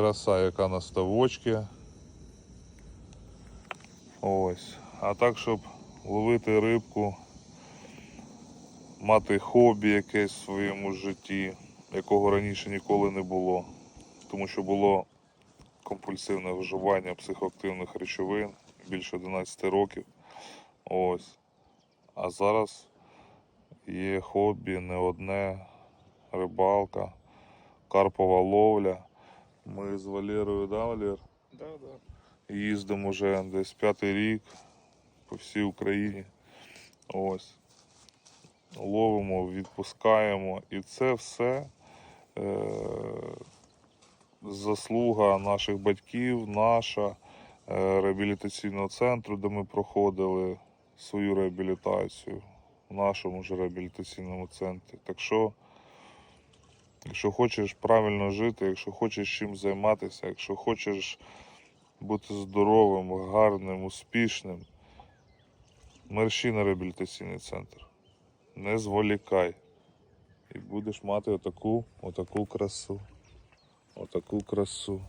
краса, яка на ставочці. Ось. А так, щоб ловити рибку, мати хобі якесь в своєму житті, якого раніше ніколи не було. Тому що було компульсивне вживання психоактивних речовин більше 11 років. Ось. А зараз є хобі не одне, рибалка, карпова ловля. Ми з Валерою, да, Валер? Да, да. Їздимо вже десь п'ятий рік по всій Україні. Ось. Ловимо, відпускаємо. І це все е- заслуга наших батьків, наша е- реабілітаційного центру, де ми проходили свою реабілітацію в нашому ж реабілітаційному центрі. Так що, якщо хочеш правильно жити, якщо хочеш чим займатися, якщо хочеш бути здоровим, гарним, успішним. мерщи на реабілітаційний центр. Не зволікай. І будеш мати отаку, отаку красу. Отаку красу.